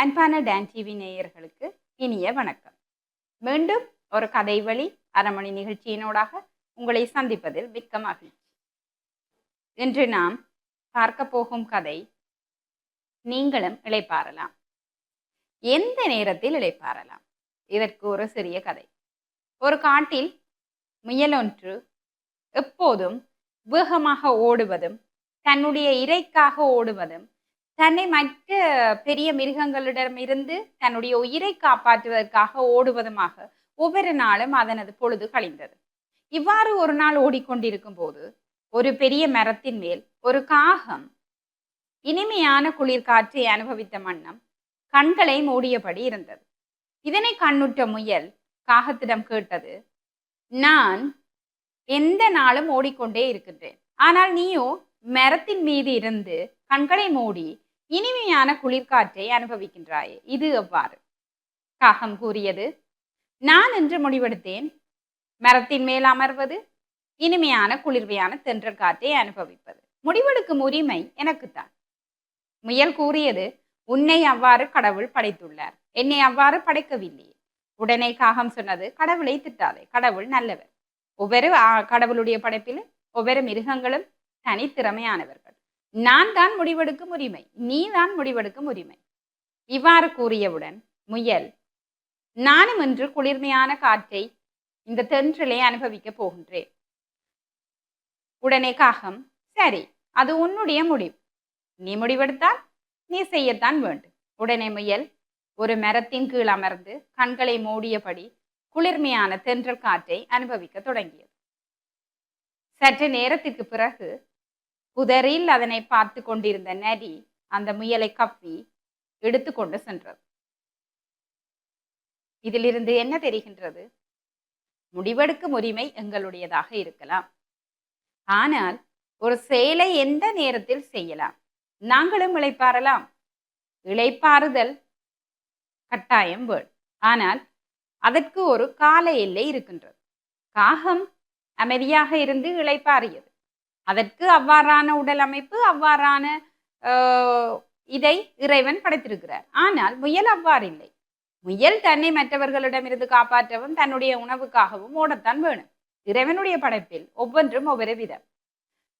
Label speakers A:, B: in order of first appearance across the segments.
A: அன்பான Don TV நேயர்களுக்கு இனிய வணக்கம். மீண்டும் ஒரு கதை வழி அரைமணி நிகழ்ச்சியினோடாக உங்களை சந்திப்பதில் மிக்க மகிழ்ச்சி. இன்று நாம் பார்க்க போகும் கதை நீங்களும் இழைப்பாரலாம் எந்த நேரத்தில் இளைப்பாறலாம்? இதற்கு ஒரு சிறிய கதை. ஒரு காட்டில் முயலொன்று எப்போதும் வேகமாக ஓடுவதும் தன்னுடைய இறைக்காக ஓடுவதும் தன்னை மற்ற பெரிய மிருகங்களிடமிருந்து தன்னுடைய உயிரை காப்பாற்றுவதற்காக ஓடுவதுமாக ஒவ்வொரு நாளும் அதனது பொழுது கழிந்தது. இவ்வாறு ஒரு நாள் ஓடிக்கொண்டிருக்கும் போது ஒரு பெரிய மரத்தின் மேல் ஒரு காகம் இனிமையான குளிர்காற்றை அனுபவித்த வண்ணம் கண்களை மூடியபடி இருந்தது. இதனை கண்ணுற்ற முயல் காகத்திடம் கேட்டது நான் எந்த நாளும் ஓடிக்கொண்டே இருக்கின்றேன். ஆனால் நீயோ மரத்தின் மீது இருந்து கண்களை மூடி இனிமையான குளிர்காற்றை அனுபவிக்கின்றாயே. இது எவ்வாறு? காகம் கூறியது நான் என்று முடிவெடுத்தேன். மரத்தின் மேல் அமர்வது இனிமையான குளிர்வையான தென்றல் காற்றை அனுபவிப்பது. முடிவெடுக்கும் உரிமை எனக்குத்தான். முயல் கூறியது உன்னை அவ்வாறு கடவுள் படைத்துள்ளார். என்னை அவ்வாறு படைக்கவில்லையே உடனே காகம் சொன்னது கடவுளை திட்டாதே. கடவுள் நல்லவர். ஒவ்வொரு கடவுளுடைய படைப்பில் ஒவ்வொரு மிருகங்களும் தனித்திறமையானவர்கள். நான் தான் முடிவெடுக்கும் உரிமை நீ தான் முடிவெடுக்கும் உரிமை. இவ்வாறு கூறியவுடன் முயல் நானும் இன்று குளிர்மையான காற்றை இந்த தென்றலை அனுபவிக்கப் போகின்றேன். உடனே காகம் சரி அது உன்னுடைய முடிவு. நீ முடிவெடுத்தால் நீ செய்யத்தான் வேண்டும். உடனே முயல் ஒரு மரத்தின் கீழ் அமர்ந்து கண்களை மூடியபடி குளிர்மையான தென்றல் காற்றை அனுபவிக்க தொடங்கியது. சற்று நேரத்திற்கு பிறகு புதரில் அதனை பார்த்து கொண்டிருந்த நரி அந்த முயலை கப்பி எடுத்துக்கொண்டு சென்றது. இதிலிருந்து என்ன தெரிகின்றது? முடிவெடுக்கும் உரிமை எங்களுடையதாக இருக்கலாம். ஆனால் ஒரு செயலை எந்த நேரத்தில் செய்யலாம்? நாங்களும் இளைப்பாறலாம். இழைப்பாறுதல் கட்டாயம் வேணும் ஆனால் அதற்கு ஒரு கால எல்லை இருக்கின்றது. காகம் அமைதியாக இருந்து இழைப்பாறியது அதற்கு அவ்வாறான உடல் அமைப்பு அவ்வாறான ஆஹ், இதை இறைவன் படைத்திருக்கிறார். ஆனால் முயல் அவ்வாறு இல்லை. முயல் தன்னை மற்றவர்களிடமிருந்து காப்பாற்றவும் தன்னுடைய உணவுக்காகவும் ஓடத்தான் வேணும். இறைவனுடைய படைப்பில் ஒவ்வொன்றும் ஒவ்வொரு விதம்.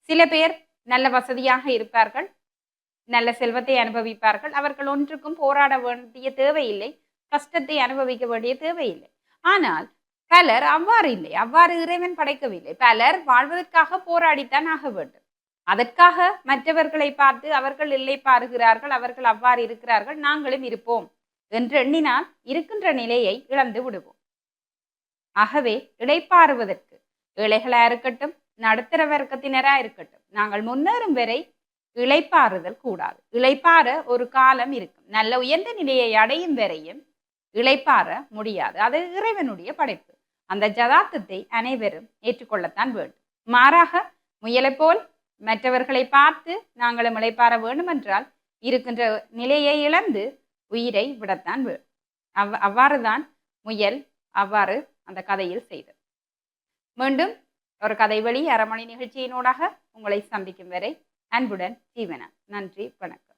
A: சில பேர் நல்ல வசதியாக இருப்பார்கள் நல்ல செல்வத்தை அனுபவிப்பார்கள். அவர்கள் ஒன்றுக்கும் போராட வேண்டிய தேவையில்லை கஷ்டத்தை அனுபவிக்க வேண்டிய தேவையில்லை. ஆனால் பலர் அவ்வாறு இல்லை அவ்வாறு இறைவன் படைக்கவில்லை. பலர் வாழ்வதற்காக போராடித்தான் ஆக வேண்டும். அதற்காக மற்றவர்களை பார்த்து அவர்கள் இல்லை பாருகிறார்கள் அவர்கள் அவ்வாறு இருக்கிறார்கள் நாங்களும் இருப்போம் என்று எண்ணினால் இருக்கின்ற நிலையை இழந்து விடுவோம். ஆகவே இடைப்பாறுவதற்கு ஏழைகளா இருக்கட்டும் நடுத்தர வர்க்கத்தினரா இருக்கட்டும் நாங்கள் முன்னேறும் வரை இழைப்பாறுதல் கூடாது. இழைப்பாற ஒரு காலம் இருக்கும். நல்ல உயர்ந்த நிலையை அடையும் வரையும் இழைப்பாற முடியாது. அது இறைவனுடைய படைப்பு. அந்த ஜதார்த்தத்தை அனைவரும் ஏற்றுக்கொள்ளத்தான் வேண்டும். மாறாக முயலை போல் மற்றவர்களை பார்த்து நாங்களும் இளைப்பாற வேண்டுமென்றால் இருக்கின்ற நிலையை இழந்து உயிரை விடத்தான் வேண்டும். அவ் அவ்வாறுதான் முயல் அவ்வாறு அந்த கதையில் செய்தது. மீண்டும் ஒரு கதை வழி அரை மணி நிகழ்ச்சியினூடாக உங்களை சந்திக்கும் வரை அன்புடன் ஜீவனா. நன்றி வணக்கம்.